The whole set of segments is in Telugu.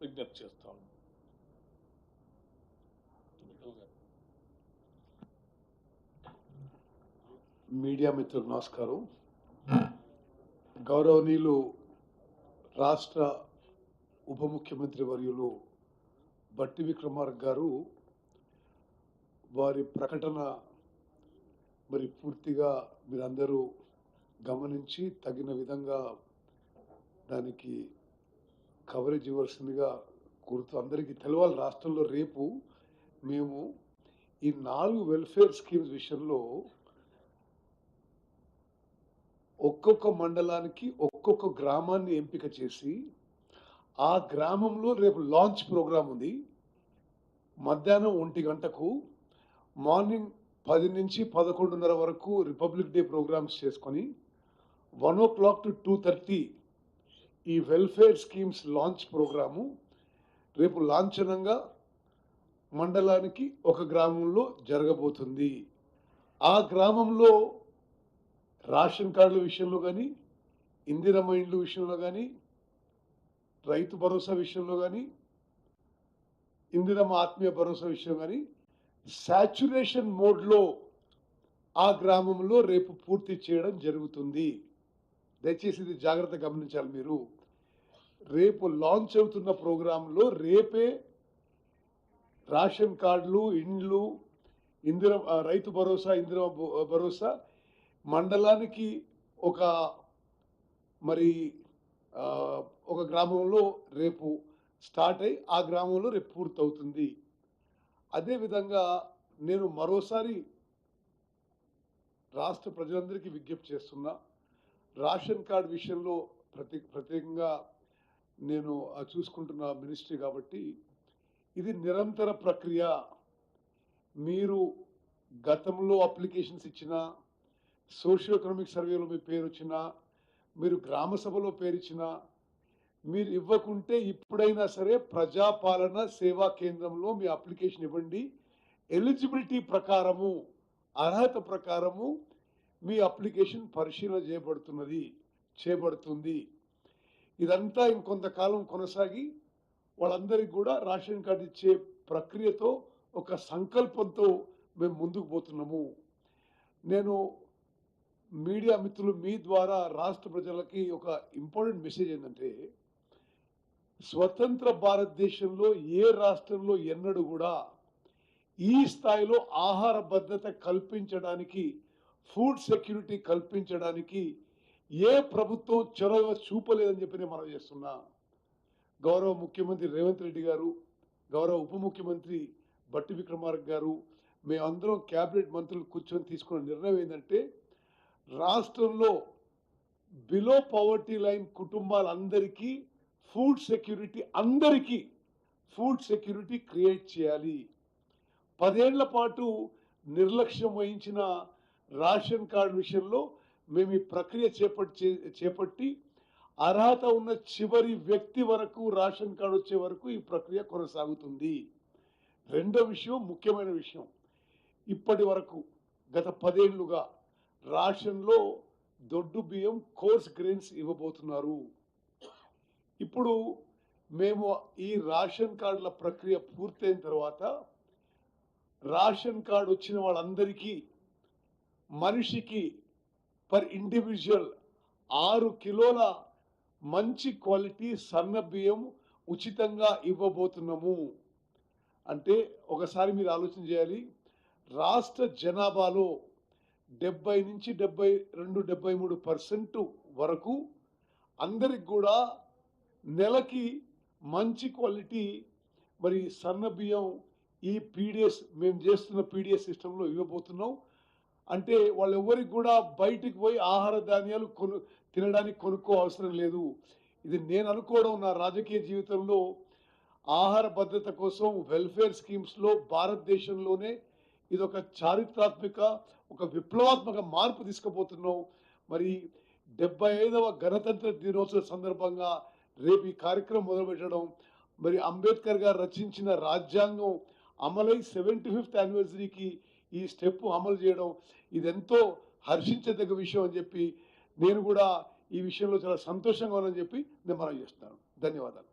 విజ్ఞప్తి చేస్తా ఉన్నాం మీడియా మిత్రులు నమస్కారం. గౌరవనీయులు రాష్ట్ర ఉప ముఖ్యమంత్రి వర్యులు బట్టి విక్రమార్క గారు వారి ప్రకటన మరి పూర్తిగా మీరందరూ గమనించి తగిన విధంగా దానికి కవరేజ్ ఇవ్వాల్సిందిగా కోరుతూ అందరికీ తెలవాలి. రాష్ట్రంలో రేపు మేము ఈ నాలుగు వెల్ఫేర్ స్కీమ్స్ విషయంలో ఒక్కొక్క మండలానికి ఒక్కొక్క గ్రామాన్ని ఎంపిక చేసి ఆ గ్రామంలో రేపు లాంచ్ ప్రోగ్రాం ఉంది. మధ్యాహ్నం ఒంటి గంటకు మార్నింగ్ పది నుంచి పదకొండున్నర వరకు రిపబ్లిక్ డే ప్రోగ్రామ్స్ చేసుకొని one o'clock to two thirty ఈ వెల్ఫేర్ స్కీమ్స్ లాంచ్ ప్రోగ్రాము రేపు లాంఛనంగా మండలానికి ఒక గ్రామంలో జరగబోతుంది. ఆ గ్రామంలో రేషన్ కార్డుల విషయంలో కానీ ఇందిరమ్మ ఇండ్ల విషయంలో కానీ రైతు భరోసా విషయంలో కానీ ఇందిరమ్మ ఆత్మీయ భరోసా విషయం కానీ సాచురేషన్ మోడ్లో ఆ గ్రామంలో రేపు పూర్తి చేయడం జరుగుతుంది. దయచేసి ఇది జాగ్రత్త గమనించాలి మీరు. రేపు లాంచ్ అవుతున్న ప్రోగ్రాంలో రేపే రేషన్ కార్డులు ఇండ్లు ఇందిర రైతు భరోసా ఇందిర భరోసా మండలానికి ఒక మరి ఒక గ్రామంలో రేపు స్టార్ట్ అయ్యి ఆ గ్రామంలో రేపు పూర్తవుతుంది. అదేవిధంగా నేను మరోసారి రాష్ట్ర ప్రజలందరికీ విజ్ఞప్తి చేస్తున్నా రేషన్ కార్డు విషయంలో ప్రతి ప్రత్యేకంగా నేను చూసుకుంటున్న మినిస్ట్రీ కాబట్టి ఇది నిరంతర ప్రక్రియ. మీరు గతంలో అప్లికేషన్స్ ఇచ్చినా సోషియో ఎకనామిక్ సర్వేలో మీ పేరు వచ్చినా మీరు గ్రామ సభలో పేరు ఇచ్చినా మీరు ఇవ్వకుంటే ఇప్పుడైనా సరే ప్రజాపాలన సేవా కేంద్రంలో మీ అప్లికేషన్ ఇవ్వండి. ఎలిజిబిలిటీ ప్రకారము అర్హత ప్రకారము మీ అప్లికేషన్ పరిశీలన చేయబడుతున్నది చేయబడుతుంది. ఇదంతా ఇంకొంతకాలం కొనసాగి వాళ్ళందరికీ కూడా రేషన్ కార్డు ఇచ్చే ప్రక్రియతో ఒక సంకల్పంతో మేము ముందుకు పోతున్నాము. నేను మీడియా మిత్రులు మీ ద్వారా రాష్ట్ర ప్రజలకి ఒక ఇంపార్టెంట్ మెసేజ్ ఏంటంటే స్వతంత్ర భారతదేశంలో ఏ రాష్ట్రంలో ఎన్నడూ కూడా ఈ స్థాయిలో ఆహార భద్రత కల్పించడానికి ఫుడ్ సెక్యూరిటీ కల్పించడానికి ఏ ప్రభుత్వం చొరవ చూపలేదని చెప్పి నేను మనం చేస్తున్నా. గౌరవ ముఖ్యమంత్రి రేవంత్ రెడ్డి గారు గౌరవ ఉప ముఖ్యమంత్రి బట్టి విక్రమార్క గారు మేమందరం క్యాబినెట్ మంత్రులు కూర్చొని తీసుకున్న నిర్ణయం ఏంటంటే రాష్ట్రంలో బిలో పవర్టీ లైన్ కుటుంబాలందరికీ ఫుడ్ సెక్యూరిటీ అందరికీ ఫుడ్ సెక్యూరిటీ క్రియేట్ చేయాలి. పదేళ్ళ పాటు నిర్లక్ష్యం వహించిన రేషన్ కార్డు విషయంలో మేము ఈ ప్రక్రియ చేపట్టి చేపట్టి అర్హత ఉన్న చివరి వ్యక్తి వరకు రేషన్ కార్డు వచ్చే వరకు ఈ ప్రక్రియ కొనసాగుతుంది. రెండో విషయం ముఖ్యమైన విషయం. ఇప్పటి వరకు గత పదేళ్ళుగా రేషన్లో దొడ్డు బియ్యం కోర్స్ గ్రెయిన్స్ ఇవ్వబోతున్నారు. ఇప్పుడు మేము ఈ రేషన్ కార్డుల ప్రక్రియ పూర్తయిన తర్వాత రేషన్ కార్డు వచ్చిన వాళ్ళందరికీ మనిషికి పర్ ఇండివిజువల్ ఆరు కిలోల మంచి క్వాలిటీ సన్న బియ్యం ఉచితంగా ఇవ్వబోతున్నాము. అంటే ఒకసారి మీరు ఆలోచన చేయాలి. రాష్ట్ర జనాభాలో డెబ్బై నుంచి డెబ్బై రెండు డెబ్బై మూడు పర్సెంట్ వరకు అందరికి కూడా నెలకి మంచి క్వాలిటీ మరి సన్న బియ్యం ఈ పీడిఎస్ మేము చేస్తున్న పీడిఎస్ సిస్టంలో ఇవ్వబోతున్నాం. అంటే వాళ్ళు ఎవరికి కూడా బయటికి పోయి ఆహార ధాన్యాలు కొను తినడానికి కొనుక్కో అవసరం లేదు. ఇది నేను అనుకోవడం నా రాజకీయ జీవితంలో ఆహార భద్రత కోసం వెల్ఫేర్ స్కీమ్స్లో భారతదేశంలోనే ఇది ఒక చారిత్రాత్మక ఒక విప్లవాత్మక మార్పు తీసుకుపోతున్నాం మరి డెబ్బై ఐదవ గణతంత్ర దినోత్సవ సందర్భంగా రేపు ఈ కార్యక్రమం మొదలుపెట్టడం మరి అంబేద్కర్ గారు రచించిన రాజ్యాంగం అమలై సెవెంటీ ఫిఫ్త్ యానివర్సరీకి ఈ స్టెప్ అమలు చేయడం ఇదెంతో హర్షించదగ్గ విషయం అని చెప్పి నేను కూడా ఈ విషయంలో చాలా సంతోషంగా ఉన్నానని చెప్పి నేను మనం చేస్తున్నాను. ధన్యవాదాలు.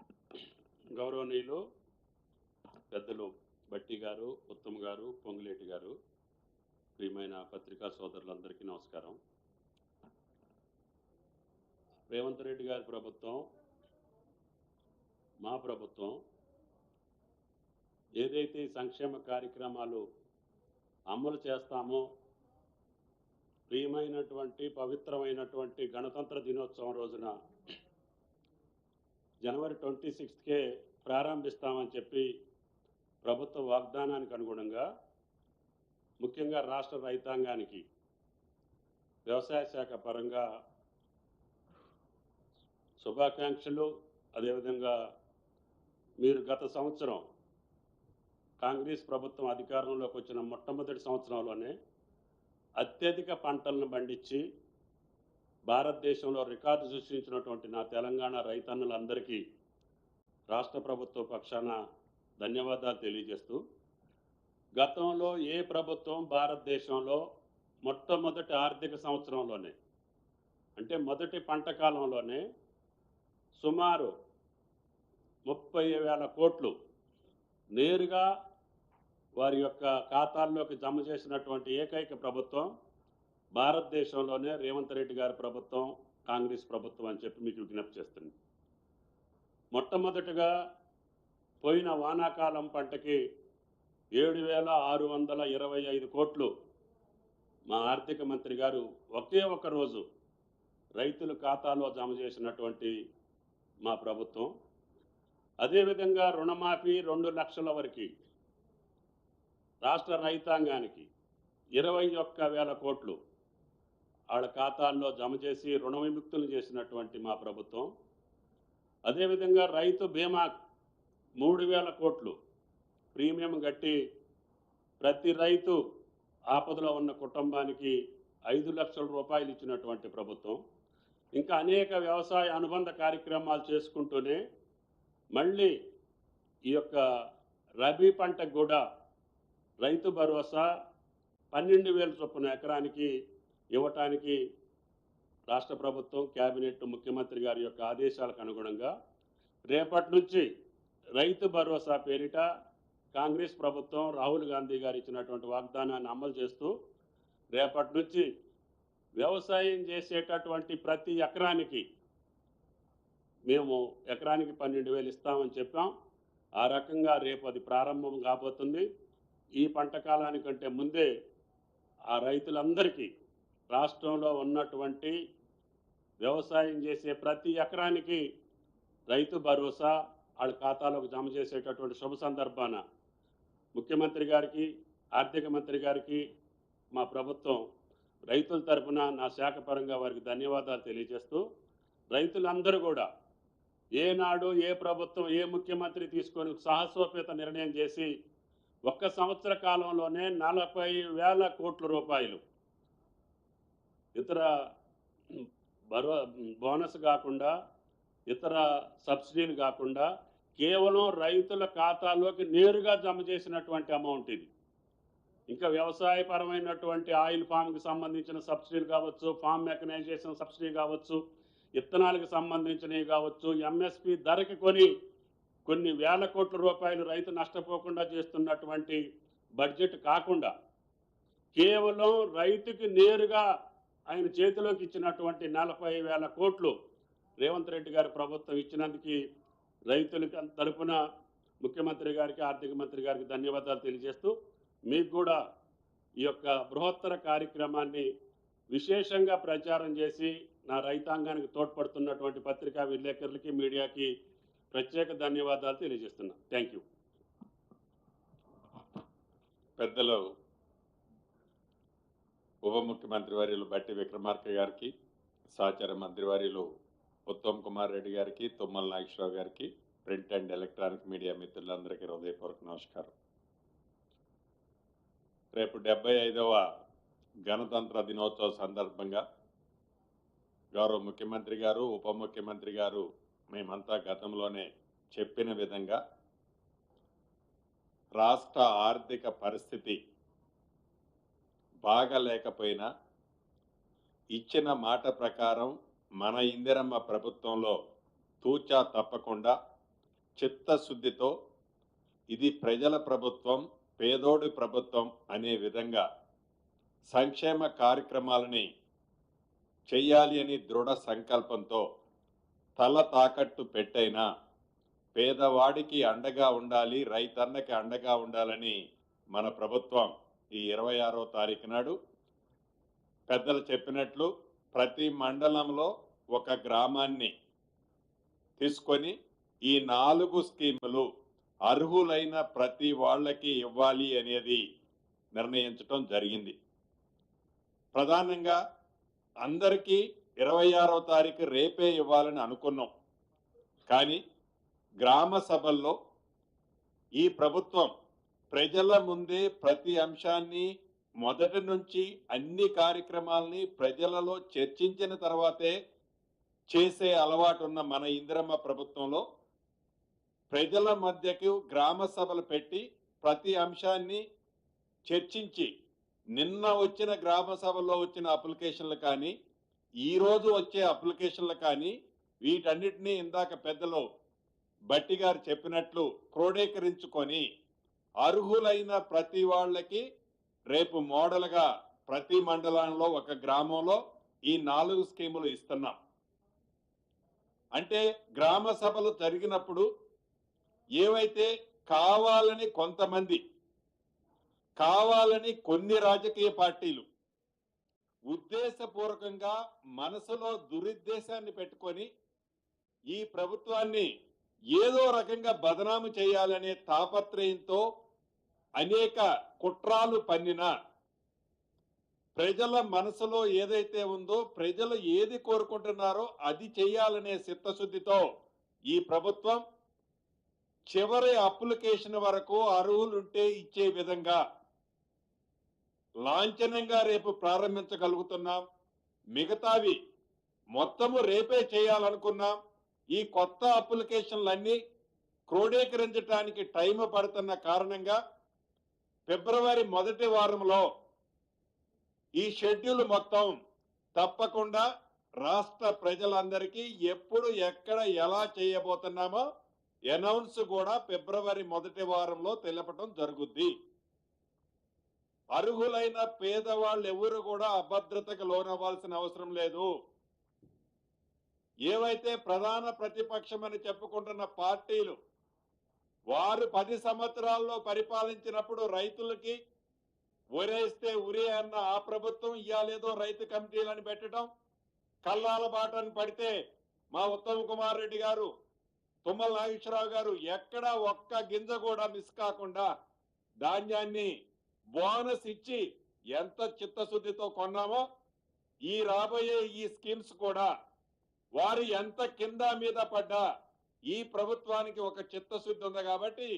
గౌరవనీయులు పెద్దలు బట్టి గారు ఉత్తమ్ గారు పొంగులేటి గారు ప్రియమైన పత్రికా సోదరులందరికీ నమస్కారం. రేవంత్ రెడ్డి గారి ప్రభుత్వం మా ప్రభుత్వం ఏదైతే సంక్షేమ కార్యక్రమాలు అమలు చేస్తామో. ప్రియమైనటువంటి పవిత్రమైనటువంటి గణతంత్ర దినోత్సవం రోజున జనవరి ట్వంటీ సిక్స్త్కే ప్రారంభిస్తామని చెప్పి ప్రభుత్వ వాగ్దానానికి అనుగుణంగా ముఖ్యంగా రాష్ట్ర రైతాంగానికి వ్యవసాయ శాఖ పరంగా శుభాకాంక్షలు. అదేవిధంగా మీరు గత సంవత్సరం కాంగ్రెస్ ప్రభుత్వం అధికారంలోకి వచ్చిన మొట్టమొదటి సంవత్సరంలోనే అత్యధిక పంటలను పండించి భారతదేశంలో రికార్డు సృష్టించినటువంటి నా తెలంగాణ రైతన్నులందరికీ రాష్ట్ర ప్రభుత్వ పక్షాన ధన్యవాదాలు తెలియజేస్తూ గతంలో ఏ ప్రభుత్వం భారతదేశంలో మొట్టమొదటి ఆర్థిక సంవత్సరంలోనే అంటే మొదటి పంట కాలంలోనే సుమారు ముప్పై వేల కోట్లు నేరుగా వారి యొక్క ఖాతాల్లోకి జమ చేసినటువంటి ఏకైక ప్రభుత్వం భారతదేశంలోనే రేవంత్ రెడ్డి గారి ప్రభుత్వం కాంగ్రెస్ ప్రభుత్వం అని చెప్పి మీకు విజ్ఞప్తి చేస్తుంది. మొట్టమొదటిగా పోయిన వానాకాలం పంటకి ఏడు వేల ఆరు వందల ఇరవై ఐదు కోట్లు మా ఆర్థిక మంత్రి గారు ఒకే ఒక రోజు రైతుల ఖాతాలో జమ చేసినటువంటి మా ప్రభుత్వం. అదేవిధంగా రుణమాఫీ రెండు లక్షల వరకు రాష్ట్ర రైతాంగానికి ఇరవై ఒక్క వేల కోట్లు వాళ్ళ ఖాతాల్లో జమ చేసి రుణ విముక్తులు చేసినటువంటి మా ప్రభుత్వం. అదేవిధంగా రైతు బీమా మూడు వేల కోట్లు ప్రీమియం కట్టి ప్రతి రైతు ఆపదలో ఉన్న కుటుంబానికి ఐదు లక్షల రూపాయలు ఇచ్చినటువంటి ప్రభుత్వం. ఇంకా అనేక వ్యవసాయ అనుబంధ కార్యక్రమాలు చేసుకుంటూనే మళ్ళీ ఈ యొక్క రబీ పంటకు కూడా రైతు భరోసా పన్నెండు వేల చొప్పున ఎకరానికి ఇవ్వటానికి రాష్ట్ర ప్రభుత్వం కేబినెట్ ముఖ్యమంత్రి గారి యొక్క ఆదేశాలకు అనుగుణంగా రేపటి నుంచి రైతు భరోసా పేరిట కాంగ్రెస్ ప్రభుత్వం రాహుల్ గాంధీ గారు ఇచ్చినటువంటి వాగ్దానాన్ని అమలు చేస్తూ రేపటి నుంచి వ్యవసాయం చేసేటటువంటి ప్రతి ఎకరానికి మేము ఎకరానికి పన్నెండు వేలు ఇస్తామని చెప్పాం. ఆ రకంగా రేపు అది ప్రారంభం కాబోతుంది. ఈ పంట కాలానికంటే ముందే ఆ రైతులందరికీ రాష్ట్రంలో ఉన్నటువంటి వ్యవసాయం చేసే ప్రతి ఎకరానికి రైతు భరోసా వాళ్ళ ఖాతాలోకి జమ చేసేటటువంటి శుభ సందర్భాన ముఖ్యమంత్రి గారికి ఆర్థిక మంత్రి గారికి మా ప్రభుత్వం రైతుల తరపున నా శాఖ పరంగా వారికి ధన్యవాదాలు తెలియజేస్తూ రైతులందరూ కూడా ఏనాడు ఏ ప్రభుత్వం ఏ ముఖ్యమంత్రి తీసుకొని సాహసోపేత నిర్ణయం చేసి ఒక్క సంవత్సర కాలంలోనే నలభై వేల కోట్ల రూపాయలు. ఇతర బరో బోనస్ కాకుండా ఇతర సబ్సిడీలు కాకుండా కేవలం రైతుల ఖాతాలోకి నేరుగా జమ చేసినటువంటి అమౌంట్ ఇది. ఇంకా వ్యవసాయపరమైనటువంటి ఆయిల్ ఫామ్కి సంబంధించిన సబ్సిడీలు కావచ్చు ఫామ్ మెకనైజేషన్ సబ్సిడీ కావచ్చు విత్తనాలకు సంబంధించినవి కావచ్చు ఎంఎస్పి ధరకి కొని కొన్ని వేల కోట్ల రూపాయలు రైతు నష్టపోకుండా చేస్తున్నటువంటి బడ్జెట్ కాకుండా కేవలం రైతుకి నేరుగా ఆయన చేతిలోకి ఇచ్చినటువంటి నలభై వేల కోట్లు రేవంత్ రెడ్డి గారి ప్రభుత్వం ఇచ్చినందుకు రైతులకి తరపున ముఖ్యమంత్రి గారికి ఆర్థిక మంత్రి గారికి ధన్యవాదాలు తెలియజేస్తూ మీకు కూడా ఈ యొక్క బృహత్తర కార్యక్రమాన్ని విశేషంగా ప్రచారం చేసి నా రైతాంగానికి తోడ్పడుతున్నటువంటి పత్రికా విలేకరులకి మీడియాకి ప్రత్యేక ధన్యవాదాలు తెలియజేస్తున్నా. థ్యాంక్ యూ పెద్దలు ఉప ముఖ్యమంత్రి వర్యులు బట్టి విక్రమార్క గారికి సహచర మంత్రివర్యులు ఉత్తమ్ కుమార్ రెడ్డి గారికి తుమ్మల నాగేశ్వరరావు గారికి ప్రింట్ అండ్ ఎలక్ట్రానిక్ మీడియా మిత్రులందరికీ హృదయపూర్వక నమస్కారం. రేపు డెబ్బై ఐదవ గణతంత్ర దినోత్సవ సందర్భంగా గౌరవ ముఖ్యమంత్రి గారు ఉప ముఖ్యమంత్రి గారు మేమంతా గతంలోనే చెప్పిన విధంగా రాష్ట్ర ఆర్థిక పరిస్థితి బాగలేకపోయినా ఇచ్చిన మాట ప్రకారం మన ఇందిరమ్మ ప్రభుత్వంలో తూచా తప్పకుండా చిత్తశుద్ధితో ఇది ప్రజల ప్రభుత్వం పేదోడి ప్రభుత్వం అనే విధంగా సంక్షేమ కార్యక్రమాలని చెయ్యాలి అని దృఢ సంకల్పంతో తల తాకట్టు పెట్టైనా పేదవాడికి అండగా ఉండాలి రైతన్నకి అండగా ఉండాలని మన ప్రభుత్వం ఈ ఇరవై ఆరో తారీఖు నాడు పెద్దలు చెప్పినట్లు ప్రతి మండలంలో ఒక గ్రామాన్ని తీసుకొని ఈ నాలుగు స్కీములు అర్హులైన ప్రతి వాళ్ళకి ఇవ్వాలి అనేది నిర్ణయించటం జరిగింది. ప్రధానంగా అందరికీ ఇరవై ఆరో తారీఖు రేపే ఇవ్వాలని అనుకున్నాం. కానీ గ్రామ సభల్లో ఈ ప్రభుత్వం ప్రజల ముందే ప్రతి అంశాన్ని మొదటి నుంచి అన్ని కార్యక్రమాల్ని ప్రజలలో చర్చించిన తర్వాతే చేసే అలవాటు ఉన్న మన ఇందిరమ్మ ప్రభుత్వంలో ప్రజల మధ్యకు గ్రామ సభలు పెట్టి ప్రతి అంశాన్ని చర్చించి నిన్న వచ్చిన గ్రామ సభలో వచ్చిన అప్లికేషన్లు కానీ ఈరోజు వచ్చే అప్లికేషన్లు కానీ వీటన్నిటినీ ఇందాక పెద్దలు బట్టి గారు చెప్పినట్లు క్రోడీకరించుకొని అర్హులైన ప్రతి వాళ్ళకి రేపు మోడల్గా ప్రతి మండలంలో ఒక గ్రామంలో ఈ నాలుగు స్కీములు ఇస్తున్నాం. అంటే గ్రామ సభలు జరిగినప్పుడు ఏవైతే కావాలని కొంతమంది కావాలని కొన్ని రాజకీయ పార్టీలు ఉద్దేశపూర్వకంగా మనసులో దురుద్దేశాన్ని పెట్టుకొని ఈ ప్రభుత్వాన్ని ఏదో రకంగా బదనాము చేయాలనే తాపత్రయంతో అనేక కుట్రాలు పన్నిన ప్రజల మనసులో ఏదైతే ఉందో ప్రజలు ఏది కోరుకుంటున్నారో అది చేయాలనే చిత్తశుద్ధితో ఈ ప్రభుత్వం చివరి అప్లికేషన్ వరకు అర్హులుంటే ఇచ్చే విధంగా లాంఛనంగా రేపు ప్రారంభించగలుగుతున్నాం. మిగతావి మొత్తము రేపే చేయాలనుకున్నాం. ఈ కొత్త అప్లికేషన్లన్నీ క్రోడీకరించడానికి టైం పడుతున్న కారణంగా ఫిబ్రవరి మొదటి వారంలో ఈ షెడ్యూల్ మొత్తం తప్పకుండా రాష్ట్ర ప్రజలందరికీ ఎప్పుడు ఎక్కడ ఎలా చేయబోతున్నామో అనౌన్స్ కూడా ఫిబ్రవరి మొదటి వారంలో తెలపడం జరుగుద్ది. అర్హులైన పేదవాళ్ళు ఎవరు కూడా అభద్రతకు లోనవ్వాల్సిన అవసరం లేదు. ఏవైతే ప్రధాన ప్రతిపక్షం అని చెప్పుకుంటున్న పార్టీలు వారు పది సంవత్సరాల్లో పరిపాలించినప్పుడు రైతులకి ఉరేస్తే ఉరే అన్న ఆ ప్రభుత్వం ఇయ్యాలేదో రైతు కమిటీలను పెట్టడం కల్లాల బాటను పడితే మా ఉత్తమ్ కుమార్ రెడ్డి గారు తుమ్మల నాగేశ్వరరావు గారు ఎక్కడ ఒక్క గింజ కూడా మిస్ కాకుండా ధాన్యాన్ని బోనస్ ఇచ్చి ఎంత చిత్తశుద్ధితో కొన్నామో ఈ రాబోయే ఈ స్కీమ్స్ కూడా వారు ఎంత కింద మీద పడ్డా ఈ ప్రభుత్వానికి ఒక చిత్తశుద్ధి ఉంది కాబట్టి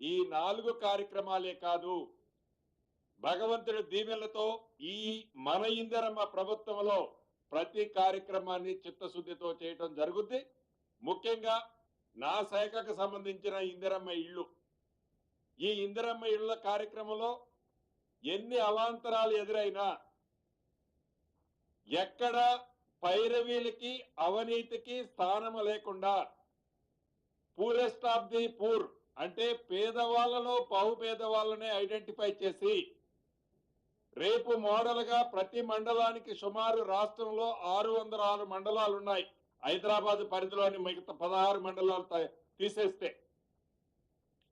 ఈ నాలుగు కార్యక్రమాలే కాదు. భగవంతుడి దీవెనలతో ఈ మన ఇందిరమ్మ ప్రభుత్వంలో ప్రతి కార్యక్రమాన్ని చిత్తశుద్ధితో చేయటం జరుగుద్ది. ముఖ్యంగా నా శాఖకు సంబంధించిన ఇందిరమ్మ ఇళ్ళు. ఈ ఇందిరమ్మ ఇళ్ళ కార్యక్రమంలో ఎన్ని అవాంతరాలు ఎదురైనా ఎక్కడ పైరవీలకి అవినీతికి స్థానం లేకుండా పూరెస్ట్ ఆఫ్ ది పూర్ అంటే పేదవాళ్ళలో బహు పేదవాళ్ళనే ఐడెంటిఫై చేసి రేపు మోడల్గా ప్రతి మండలానికి సుమారు రాష్ట్రంలో ఆరు వందల ఆరు మండలాలు ఉన్నాయి హైదరాబాద్ పరిధిలోని మిగతా పదహారు మండలాలు తీసేస్తే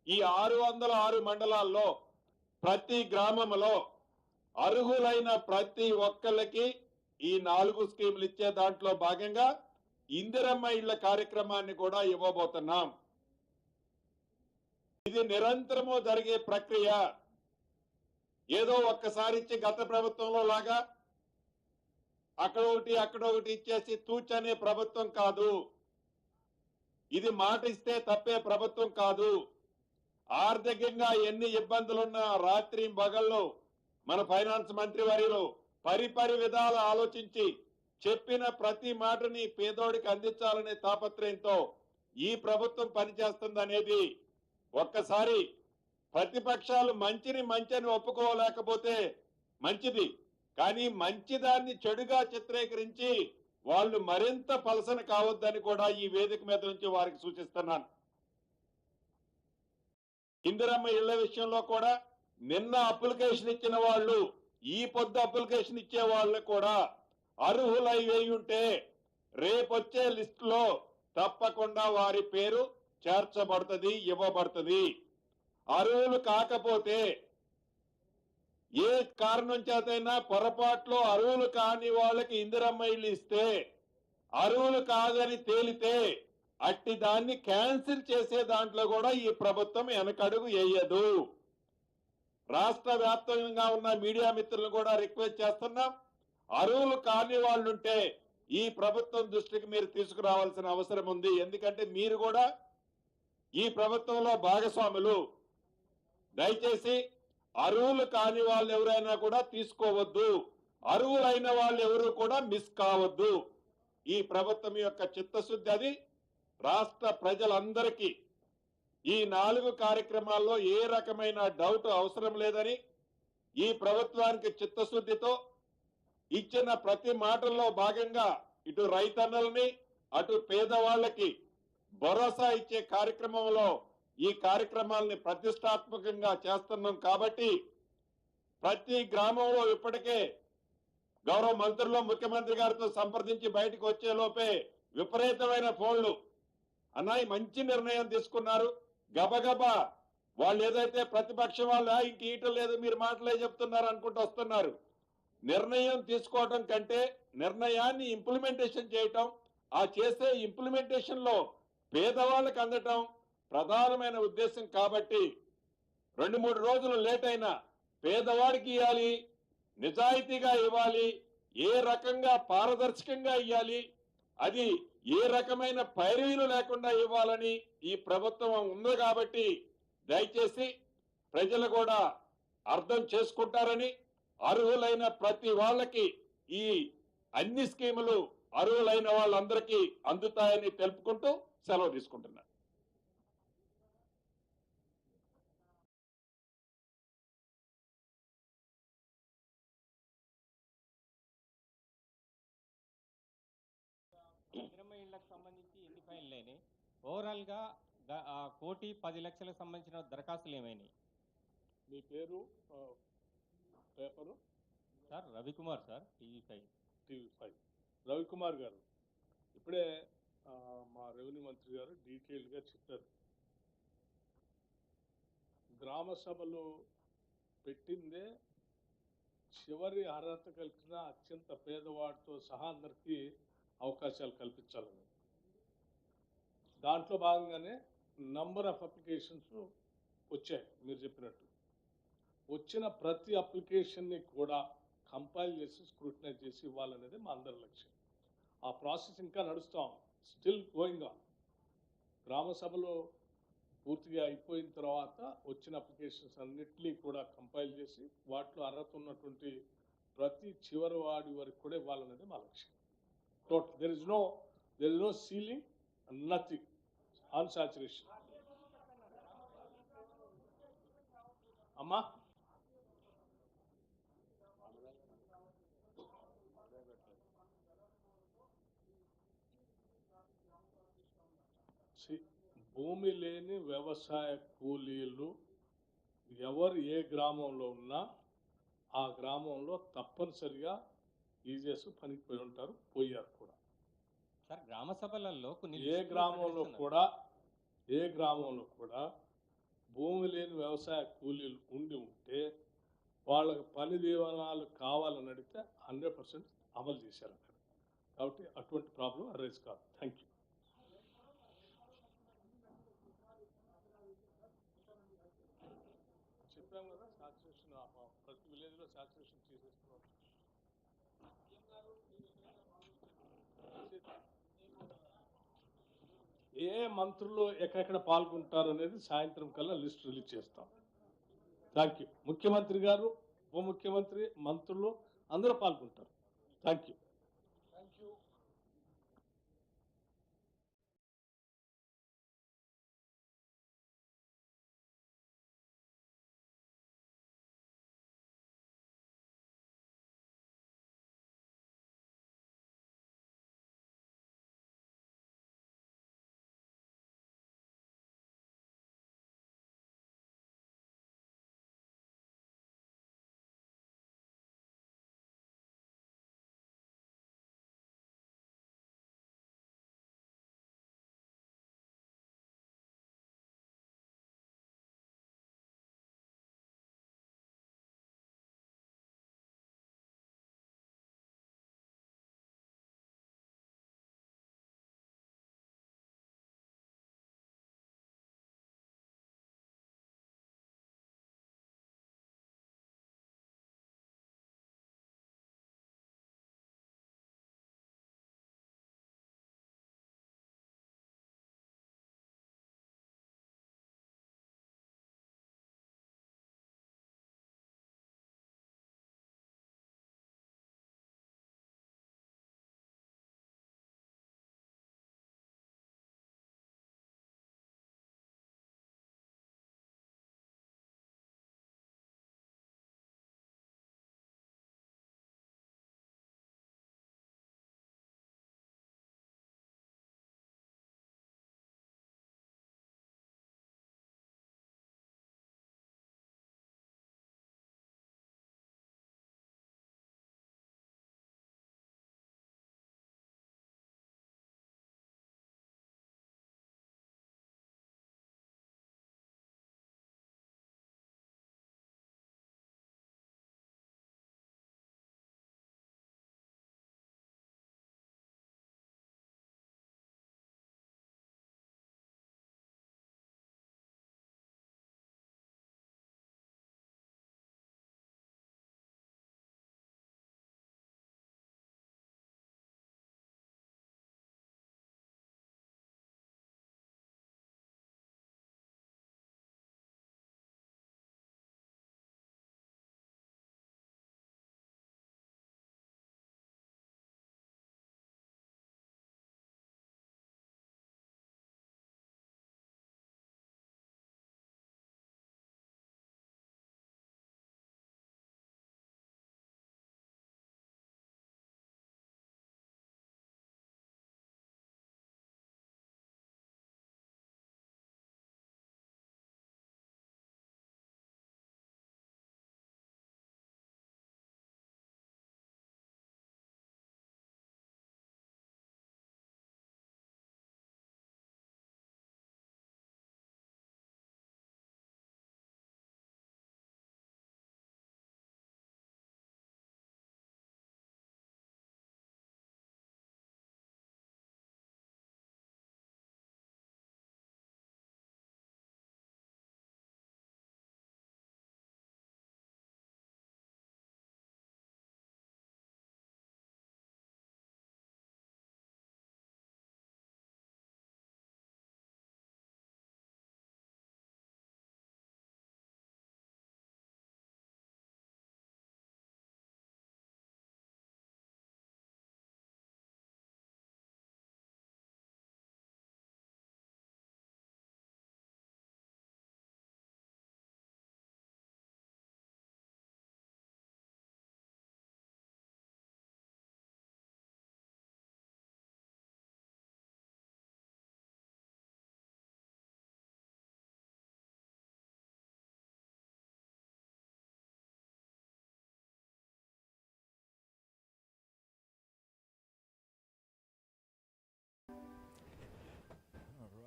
ఈ ఆరు వందల ఆరు మండలాల్లో ప్రతి గ్రామంలో అర్హులైన ప్రతి ఒక్కళ్ళకి ఈ నాలుగు స్కీములు ఇచ్చే దాంట్లో భాగంగా ఇందిరమ్మ ఇళ్ళ కార్యక్రమాన్ని కూడా ఇవ్వబోతున్నాం. ఇది నిరంతరము జరిగే ప్రక్రియ. ఏదో ఒక్కసారి ఇచ్చి గత ప్రభుత్వంలో లాగా అక్కడ ఒకటి అక్కడ ఒకటి ఇచ్చేసి తూచనే ప్రభుత్వం కాదు. ఇది మాట ఇస్తే తప్పే ప్రభుత్వం కాదు. ఆర్థికంగా ఎన్ని ఇబ్బందులున్నా రాత్రి పగల్లో మన ఫైనాన్స్ మంత్రి వారిలో పరిపరి విధాలు ఆలోచించి చెప్పిన ప్రతి మాటని పేదోడికి అందించాలనే తాపత్రయంతో ఈ ప్రభుత్వం పనిచేస్తుందనేది ఒక్కసారి ప్రతిపక్షాలు మంచిని మంచిని ఒప్పుకోలేకపోతే మంచిది. కానీ మంచిదాన్ని చెడుగా చిత్రీకరించి వాళ్ళు మరింత పలసన కావద్దని కూడా ఈ వేదిక మీద నుంచి వారికి సూచిస్తున్నాను. ఇందిరమ్మ ఇళ్ళ విషయంలో కూడా నిన్న అప్లికేషన్ ఇచ్చిన వాళ్ళు ఈ పొద్దు అప్లికేషన్ ఇచ్చే వాళ్ళు కూడా అర్హులై వేయి ఉంటే రేపొచ్చే లిస్ట్లో తప్పకుండా వారి పేరు చేర్చబడుతుంది ఇవ్వబడుతుంది. అర్హులు కాకపోతే ఏ కారణం చేతైనా పొరపాట్లో అర్హులు కాని వాళ్ళకి ఇందిరమ్మ ఇల్లు ఇస్తే అర్హులు కాదని తేలితే అట్టి దాన్ని క్యాన్సిల్ చేసే దాంట్లో కూడా ఈ ప్రభుత్వం వెనకడుగు వేయదు. రాష్ట్ర వ్యాప్తంగా ఉన్న మీడియా మిత్రులు కూడా రిక్వెస్ట్ చేస్తున్నాం. అరువులు కాని వాళ్ళుంటే ఈ ప్రభుత్వం దృష్టికి మీరు తీసుకురావాల్సిన అవసరం ఉంది. ఎందుకంటే మీరు కూడా ఈ ప్రభుత్వంలో భాగస్వాములు. దయచేసి అరువులు కాని వాళ్ళు ఎవరైనా కూడా తీసుకోవద్దు. అరువులైన వాళ్ళు ఎవరు కూడా మిస్ కావద్దు. ఈ ప్రభుత్వం యొక్క చిత్తశుద్ధి అది. రాష్ట్ర ప్రజలందరికీ ఈ నాలుగు కార్యక్రమాల్లో ఏ రకమైన డౌట్ అవసరం లేదని ఈ ప్రభుత్వానికి చిత్తశుద్ధితో ఇచ్చిన ప్రతి మాటల్లో భాగంగా ఇటు రైతన్నల్ని అటు పేదవాళ్ళకి భరోసా ఇచ్చే కార్యక్రమంలో ఈ కార్యక్రమాలని ప్రతిష్టాత్మకంగా చేస్తున్నాం కాబట్టి ప్రతి గ్రామంలో ఇప్పటికే గౌరవ మంత్రులు ముఖ్యమంత్రి గారితో సంప్రదించి బయటకు వచ్చే లోపే విపరీతమైన ఫోన్లు అన్నాయి మంచి నిర్ణయం తీసుకున్నారు. గబగబా వాళ్ళు ఏదైతే ప్రతిపక్షం వాళ్ళ ఇంక ఈయటం లేదు మీరు మాటలే చెప్తున్నారు అనుకుంటూ వస్తున్నారు. నిర్ణయం తీసుకోవటం కంటే నిర్ణయాన్ని ఇంప్లిమెంటేషన్ చేయటం ఆ చేసే ఇంప్లిమెంటేషన్లో పేదవాళ్ళకి అందటం ప్రధానమైన ఉద్దేశం కాబట్టి రెండు మూడు రోజులు లేట్ అయినా పేదవాడికి ఇవ్వాలి నిజాయితీగా ఇవ్వాలి ఏ రకంగా పారదర్శకంగా ఇవ్వాలి అది ఏ రకమైన పైరవీలు లేకుండా ఇవ్వాలని ఈ ప్రభుత్వం ఉంది కాబట్టి దయచేసి ప్రజలు కూడా అర్థం చేసుకుంటారని అర్హులైన ప్రతి వాళ్ళకి ఈ అన్ని స్కీములు అర్హులైన వాళ్ళందరికీ అందుతాయని తెలుపుకుంటూ సెలవు తీసుకుంటున్నాను. అయినాయి ఓవరాల్గా ద- ఆ కోటి పది లక్షలకు సంబంధించిన దరఖాస్తులు ఏమైనాయి? మీ పేరు paper? Sir Ravikumar sir TV five. TV five. Ravikumar గారు ఇప్పుడే మా రెవెన్యూ మంత్రి గారు డీటెయిల్డ్గా చెప్పారు. గ్రామ సభలు పెట్టిందే చివరి అర్హత కలిగిన అత్యంత పేదవాడితో సహా అందరికీ అవకాశాలు కల్పించాలని. దాంట్లో భాగంగానే నంబర్ ఆఫ్ అప్లికేషన్స్ వచ్చాయి మీరు చెప్పినట్టు. వచ్చిన ప్రతి అప్లికేషన్ని కూడా కంపైల్ చేసి స్క్రూటినైజ్ చేసి ఇవ్వాలనేది మా అందరి లక్ష్యం. ఆ ప్రాసెస్ ఇంకా నడుస్తాం స్టిల్ గోయింగ్ ఆన్ గ్రామ సభలో పూర్తిగా అయిపోయిన తర్వాత వచ్చిన అప్లికేషన్స్ అన్నిటినీ కూడా కంపైల్ చేసి వాటిలో అర్హత ఉన్నటువంటి ప్రతి చివరి వాడి వరకు కూడా ఇవ్వాలనేది మా లక్ష్యం. Total there is no there is no ceiling nothing on saturation అమ్మా సి- భూమి లేని వ్యవసాయ కూలీలు ఎవరు ఏ గ్రామంలో ఉన్నా ఆ గ్రామంలో తప్పనిసరిగా ఈజీఎస్ పనికి పోయి ఉంటారు పోయారు కూడా. సార్ గ్రామ సభలలో కొన్ని ఏ గ్రామంలో. కూడా ఏ గ్రామంలో కూడా భూమి లేని వ్యవసాయ కూలీలు ఉండి ఉంటే వాళ్ళకి పని దీవనాలు కావాలని అడిగితే హండ్రెడ్ పర్సెంట్ అమలు చేశారు అక్కడ. కాబట్టి అటువంటి ప్రాబ్లం అరైజ్ కాదు. Thank you. చెప్పాం కదా సాచురేషన్ ప్రతి విలేజ్లో సాచురేషన్ ఏ మంత్రులు ఎక్కడెక్కడ పాల్గొంటారు అనేది సాయంత్రం కల్లా లిస్ట్ రిలీజ్ చేస్తాం. థ్యాంక్ యూ ముఖ్యమంత్రి గారు ఉప ముఖ్యమంత్రి మంత్రులు అందరూ పాల్గొంటారు. Thank you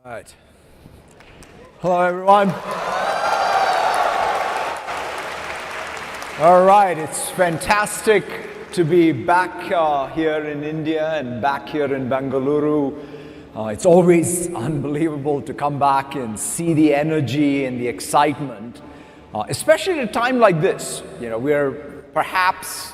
Right. Hello, everyone. All right, it's fantastic to be back uh, here in India and back here in Bengaluru. Uh, it's always unbelievable to come back and see the energy and the excitement, uh, especially at a time like this. You know, we're perhaps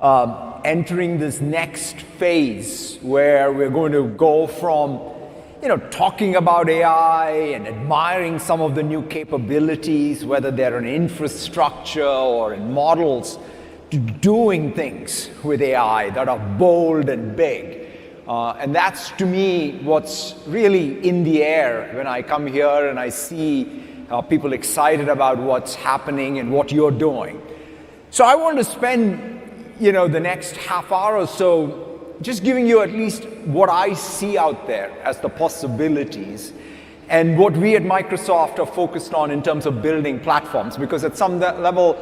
um, entering this next phase where we're going to go from you know, talking about AI and admiring some of the new capabilities, whether they're in infrastructure or in models, to doing things with AI that are bold and big. Uh, and that's to me what's really in the air when I come here and I see uh, people excited about what's happening and what you're doing. So I want to spend, you know, the next half hour or so just giving you at least what I see out there as the possibilities and what we at Microsoft are focused on in terms of building platforms. Because at some level,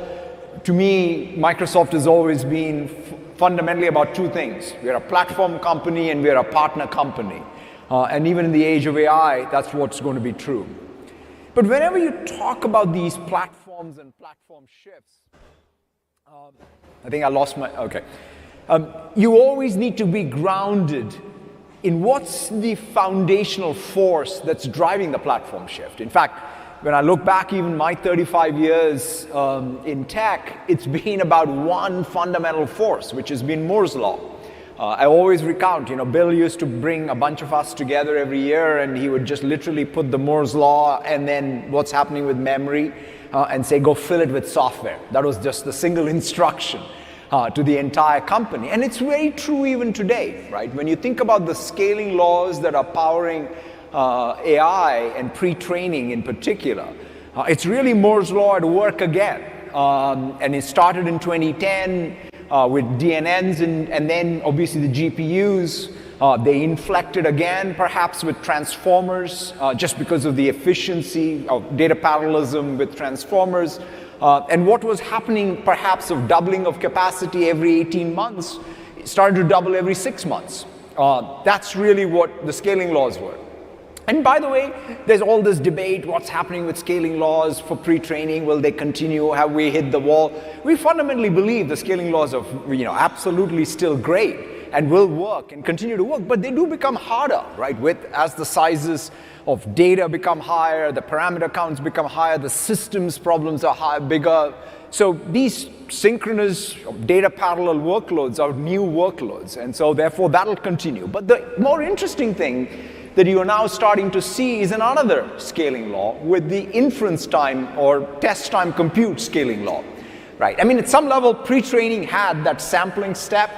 to me, Microsoft has always been fundamentally about two things. We're a platform company and we're a partner company. Uh, and even in the age of AI, that's what's going to be true. But whenever you talk about these platforms and platform shifts, um, I think I lost my. Okay. Um, you always need to be grounded in what's the foundational force that's driving the platform shift. In fact, when I look back, even my 35 years um, in tech, it's been about one fundamental force, which has been Moore's Law. Uh, I always recount, you know, Bill used to bring a bunch of us together every year and he would just literally put the Moore's Law and then what's happening with memory uh, and say, go fill it with software. That was just the single instruction uh, to the entire company. And it's very true even today, right? When you think about the scaling laws that are powering uh, AI and pre training in particular, uh, it's really Moore's Law at work again. Um, and it started in 2010 uh, with DNNs and, and then obviously the GPUs. Uh, they inflected again, perhaps with transformers, uh, just because of the efficiency of data parallelism with transformers. Uh, and what was happening, perhaps, of doubling of capacity every 18 months, started to double every six months. Uh, that's really what the scaling laws were. And by the way, there's all this debate what's happening with scaling laws for pre training? Will they continue? Have we hit the wall? We fundamentally believe the scaling laws are you know, absolutely still great and will work and continue to work, but they do become harder, right? With as the sizes of data become higher, the parameter counts become higher, the systems problems are higher, bigger. So these synchronous data parallel workloads are new workloads, and so therefore that'll continue. But the more interesting thing that you are now starting to see is another scaling law with the inference time or test time compute scaling law. Right? I mean, at some level, pre-training had that sampling step.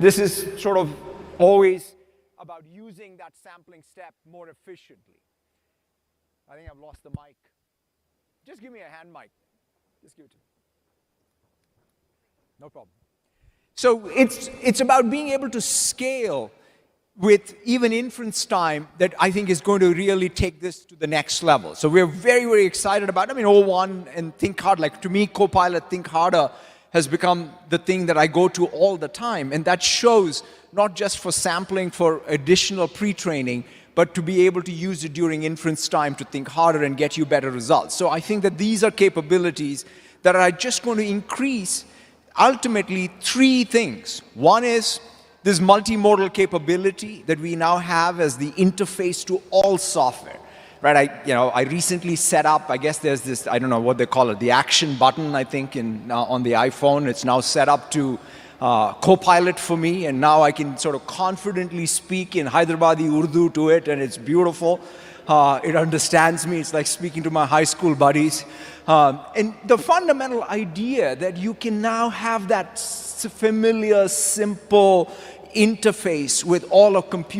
This is sort of always about using that sampling step more efficiently. I think I've lost the mic. Just give me a hand mic. Just give it to me. No problem. So it's, it's about being able to scale with even inference time that I think is going to really take this to the next level. So we're very, very excited about. I mean, O1 and Think Hard, like to me, Copilot Think Harder has become the thing that I go to all the time. And that shows not just for sampling for additional pre-training, but to be able to use it during inference time to think harder and get you better results. So I think that these are capabilities that are just going to increase ultimately three things. One is this multimodal capability that we now have as the interface to all software. Right, I, you know, I recently set up, I guess there's this, I don't know what they call it, the action button, I think, in, uh, on the iPhone. It's now set up to uh, Copilot for me, and now I can sort of confidently speak in Hyderabadi Urdu to it, and it's beautiful. Uh, it understands me. It's like speaking to my high school buddies. Um, and the fundamental idea that you can now have that familiar, simple interface with all of computing